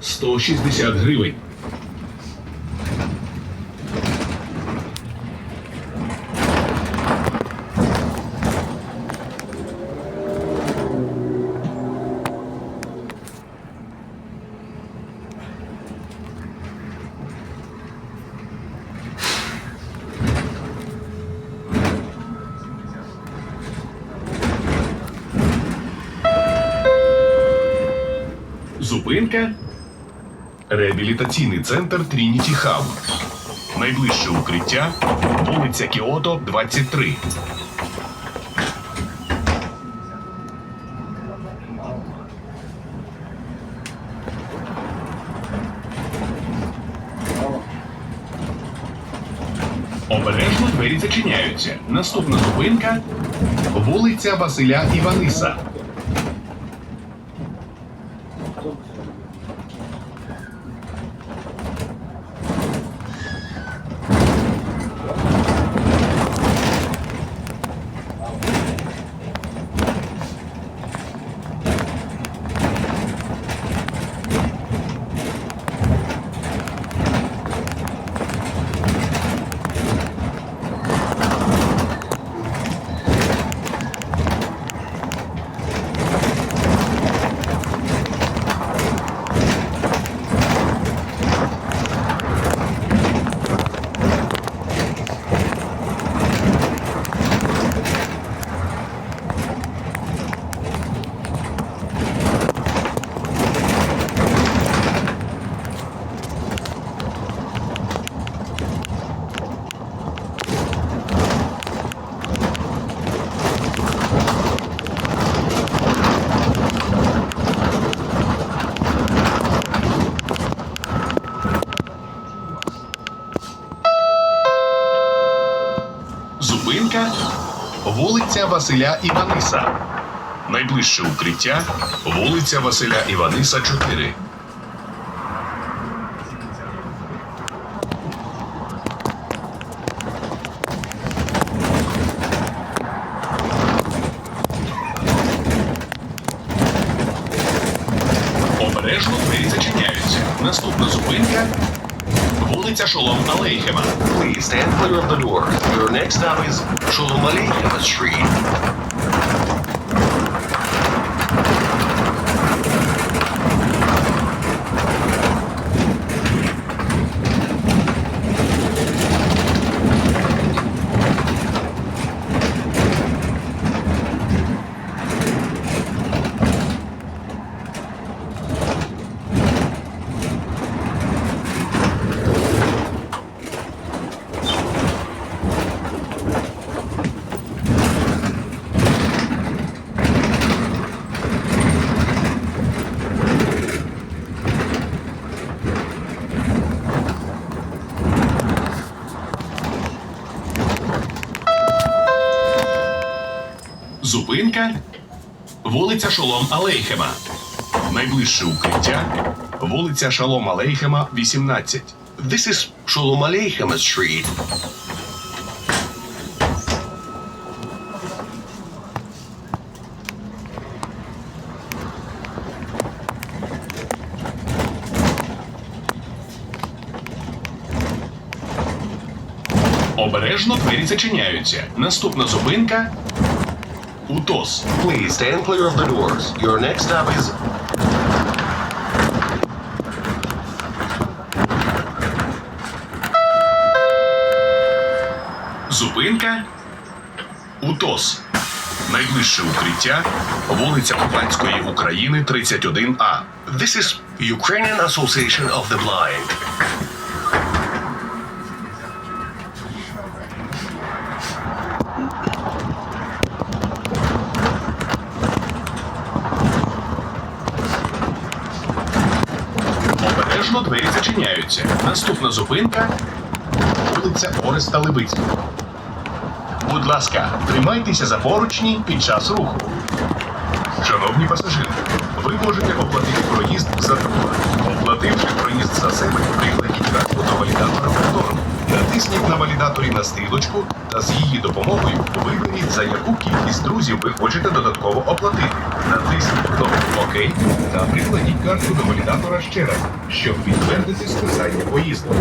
160 гривень. Зупинка. Реабілітаційний центр Трініті Хаб. Найближче укриття вулиця Кіото, 23. Обережно двері зачиняються. Наступна зупинка вулиця Василя Іваниса. Зупинка вулиця Василя Іваниса. Найближче укриття вулиця Василя Іваниса, 4. вулиця Шолом Алейхема. Please stand clear of the doors. Your next stop is Shalom Aleichem Street. Зупинка вулиця Шолом Алейхема. Найближче укриття вулиця Шалом Алейхема, 18. This is Shalom Aleichem Street. Обережно двері зачиняються. Наступна зупинка УТОС. Please stand clear of the doors. Your next stop is Зупинка УТОС. Найближче укриття вулиця Кубанської України, 31А. This is Ukrainian Association of the Blind. Обережно двері зачиняються. Наступна зупинка вулиця Ореста Левицького. Будь ласка, тримайтеся за поручні під час руху. Шановні пасажири, ви можете оплатити проїзд за друга. Оплативши проїзд за себе, прикладіть картку до валідатора повторно. Натисніть на валідаторі на стрілочку та з її допомогою виберіть, за яку кількість друзів ви хочете додатково оплатити. Натисніть Окей. Та прикладіть карту до валідатора ще раз, щоб підтвердити списання поїздок.